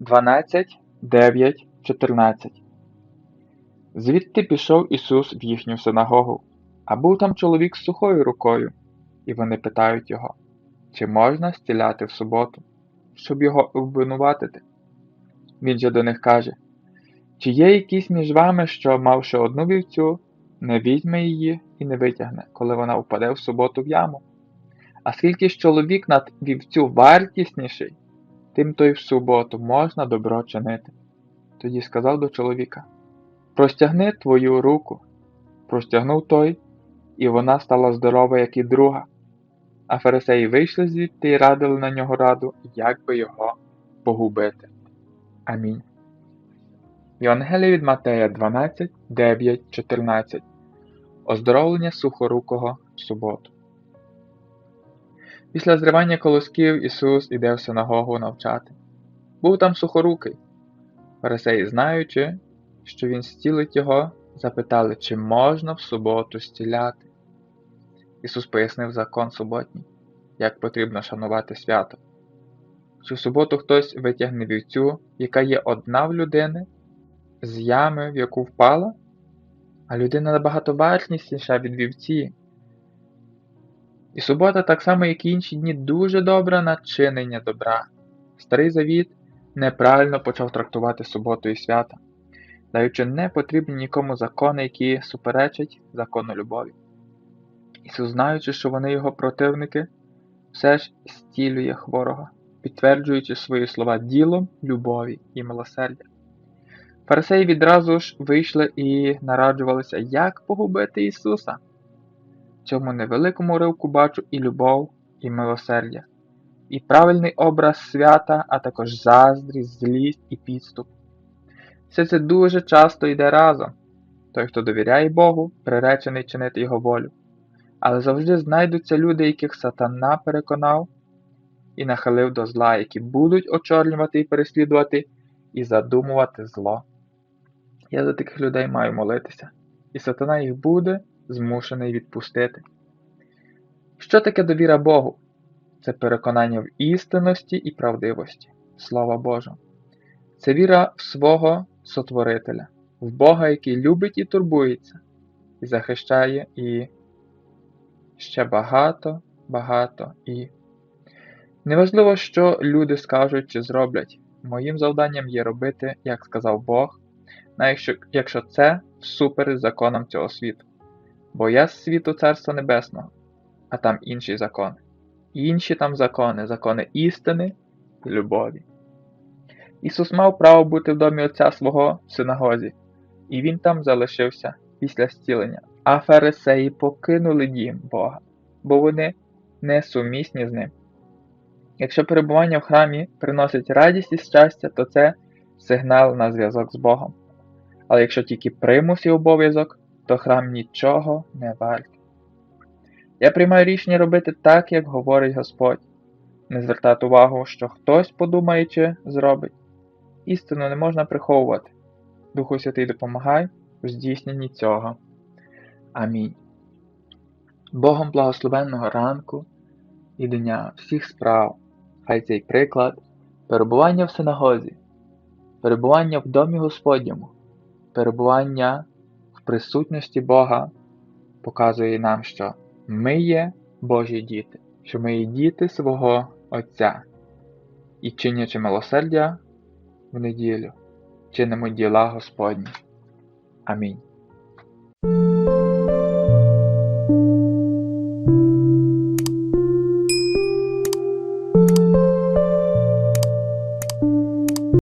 12, 9, 14 Звідти пішов Ісус в їхню синагогу, а був там чоловік з сухою рукою, і вони питають його, чи можна стіляти в суботу, щоб його обвинуватити. Він же до них каже, чи є якийсь між вами, що, мавши одну вівцю, не візьме її і не витягне, коли вона впаде в суботу в яму? А скільки ж чоловік над вівцю вартісніший, тим то й в суботу можна добро чинити. Тоді сказав до чоловіка Простягни твою руку. Простягнув той, і вона стала здорова, як і друга. А фарисеї вийшли звідти і радили на нього раду, як би його погубити. Амінь. Євангелія від Матея 12, 9, 14. Оздоровлення сухорукого в суботу. Після зривання колосків Ісус іде в синагогу навчати. Був там сухорукий. Фарисеї, знаючи, що він стілить його, запитали, чи можна в суботу стіляти. Ісус пояснив закон суботній, як потрібно шанувати свято. Чи в суботу хтось витягне вівцю, яка є одна в людини, з ями, в яку впала, а людина набагато вартісніша від вівці. І субота, так само, як і інші дні, дуже добра на чинення добра. Старий Завіт неправильно почав трактувати суботу і свята, даючи не потрібні нікому закони, які суперечать закону любові. Ісус, знаючи, що вони його противники, все ж стілює хворого, підтверджуючи свої слова ділом любові і милосердя. Фарисеї відразу ж вийшли і нараджувалися, як погубити Ісуса. Цьому невеликому ривку бачу і любов, і милосердя, і правильний образ свята, а також заздрість, злість і підступ. Все це дуже часто йде разом. Той, хто довіряє Богу, приречений чинити Його волю. Але завжди знайдуться люди, яких сатана переконав і нахилив до зла, які будуть очорнювати і переслідувати, і задумувати зло. Я за таких людей маю молитися, і сатана їх буде змушений відпустити. Що таке довіра Богу? Це переконання в істинності і правдивості, слава Божа. Це віра в свого Сотворителя, в Бога, який любить і турбується, і захищає, і ще багато, багато і. Неважливо, що люди скажуть чи зроблять. Моїм завданням є робити, як сказав Бог, навіть якщо це всупереч законам цього світу. Бо я з світу Царства Небесного, а там інші закони. Інші там закони, закони істини і любові. Ісус мав право бути в домі Отця свого в синагозі, і Він там залишився після зцілення. А фарисеї покинули дім Бога, бо вони несумісні з ним. Якщо перебування в храмі приносить радість і щастя, то це сигнал на зв'язок з Богом. Але якщо тільки примус і обов'язок, то храм нічого не вартий. Я приймаю рішення робити так, як говорить Господь, не звертати увагу, що хтось подумає чи зробить. Істину не можна приховувати. Духу Святий допомагай у здійсненні цього. Амінь. Богом благословенного ранку і дня всіх справ, хай цей приклад, перебування в синагозі, перебування в домі Господньому, перебування присутності Бога показує нам, що ми є Божі діти, що ми є діти свого Отця і чинячи милосердя в неділю, чинимо діла Господні. Амінь.